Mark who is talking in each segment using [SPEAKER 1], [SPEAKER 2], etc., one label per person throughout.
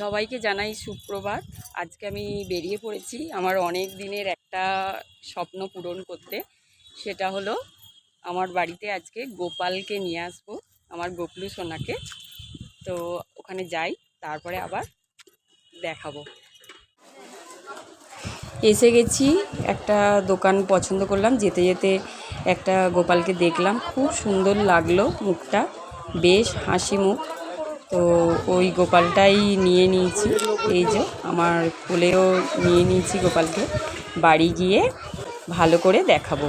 [SPEAKER 1] সবাইকে জানাই সুপ্রভাত। আজকে আমি বেরিয়ে পড়েছি আমার অনেক দিনের একটা স্বপ্ন পূরণ করতে। সেটা হলো আমার বাড়িতে আজকে গোপালকে নিয়ে আসব, আমার গোপলু সোনাকে। তো ওখানে যাই, তারপরে আবার দেখাবো। এসে গেছি, একটা দোকান পছন্দ করলাম, যেতে যেতে একটা গোপালকে দেখলাম। খুব সুন্দর লাগল মুখটা, বেশ হাসি মুখ। তো ওই গোপালটাই নিয়ে নিয়েছি। এই যে আমার কোলেও নিয়ে নিয়েছি গোপালকে। বাড়ি গিয়ে ভালো করে দেখাবো।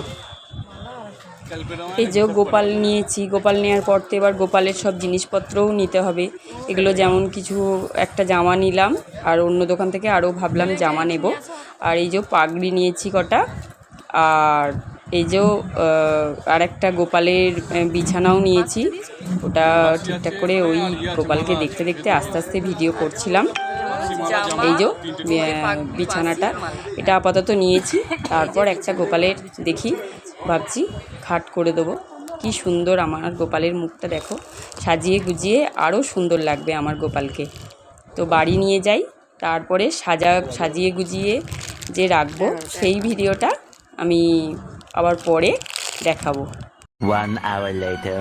[SPEAKER 1] এই যে গোপাল নিয়েছি। গোপাল নেওয়ার পর তো এবার গোপালের সব জিনিসপত্রও নিতে হবে। এগুলো যেমন কিছু একটা জামা নিলাম আর অন্য দোকান থেকে আরও ভাবলাম জামা নেব। আর এই যে পাগড়ি নিয়েছি কটা। আর এই যে আর একটা গোপালের বিছানাও নিয়েছি। ওটা ঠিকঠাক করে ওই গোপালকে দেখতে দেখতে আস্তে আস্তে ভিডিও করছিলাম। এই যে বিছানাটা। এটা আপাতত নিয়েছি। তারপর একটা গোপালের দেখি, ভাবছি খাট করে দেবো। কি সুন্দর আমার গোপালের মুখটা, দেখো। সাজিয়ে গুজিয়ে আরও সুন্দর লাগবে আমার গোপালকে। তো বাড়ি নিয়ে যাই, তারপরে সাজা, সাজিয়ে গুজিয়ে যে রাখব, সেই ভিডিওটা আমি আবার পরে দেখাবো।
[SPEAKER 2] One hour letter